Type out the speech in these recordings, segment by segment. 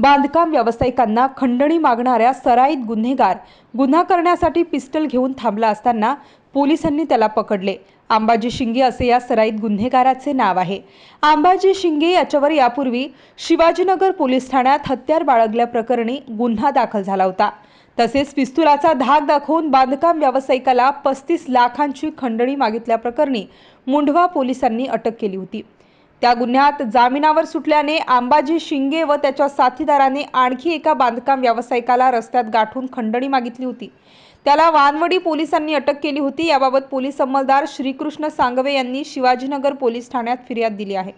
बांधकाम व्यावसायिकांना खंडणी मागणाऱ्या सराईत गुन्हेगार गुन्हा करण्यासाठी पिस्टल घेऊन थांबला असताना पोलिसांनी त्याला पकडले. आंबाजी शिंगे असे या सराईत गुन्हेगाराचे नाव आहे. आंबाजी शिंगे याच्यावर यापूर्वी शिवाजीनगर पोलीस ठाण्यात हत्यार बाळगल्याप्रकरणी गुन्हा दाखल झाला होता. तसेच पिस्तुलाचा धाक दाखवून बांधकाम व्यावसायिकाला पस्तीस लाखांची खंडणी मागितल्याप्रकरणी मुंढवा पोलिसांनी अटक केली होती. त्या गुन्ह्यात जामिनावर सुटल्याने आंबाजी शिंगे व त्याच्या साथीदाराने आणखी एका बांधकाम व्यावसायिकाला रस्त्यात गाठून खंडणी मागितली होती. त्याला वानवडी पोलिसांनी अटक केली होती. याबाबत पोलीस अंमलदार श्रीकृष्ण सांगवे यांनी शिवाजीनगर पोलीस ठाण्यात फिर्याद दिली आहे.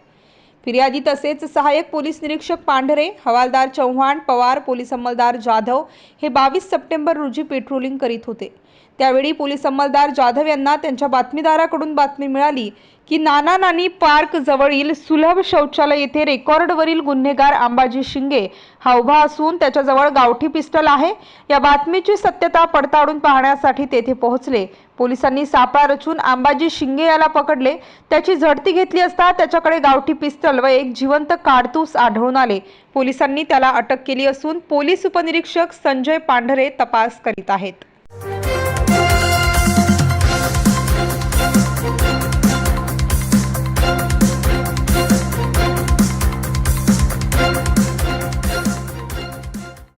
फिर्यादी तसेच सहाय्यक पोलीस निरीक्षक पांढरे हवालदार चव्हाण पवार पोलीस अंमलदार जाधव हे बावीस सप्टेंबर रोजी पेट्रोलिंग करीत होते. त्यावेळी पोलीस अंमलदार जाधव यांना त्यांच्या बातमीदाराकडून बातमी मिळाली की नाना नानी पार्क जवळील सुलभ शौचालय येथे रेकॉर्डवरील गुन्हेगार अंबाजी शिंगे हा उभा असून त्याच्याजवळ गावठी पिस्टल आहे. या बातमीची सत्यता पडताळून पाहण्यासाठी तेथे पोहोचले. पोलिसांनी सापळा रचून अंबाजी शिंगे याला पकडले. त्याची झडती घेतली असता त्याच्याकडे गावठी पिस्टल व एक जिवंत काडतूस आढळून आले. पोलिसांनी त्याला अटक केली असून पोलीस उपनिरीक्षक संजय पांढरे तपास करीत आहेत.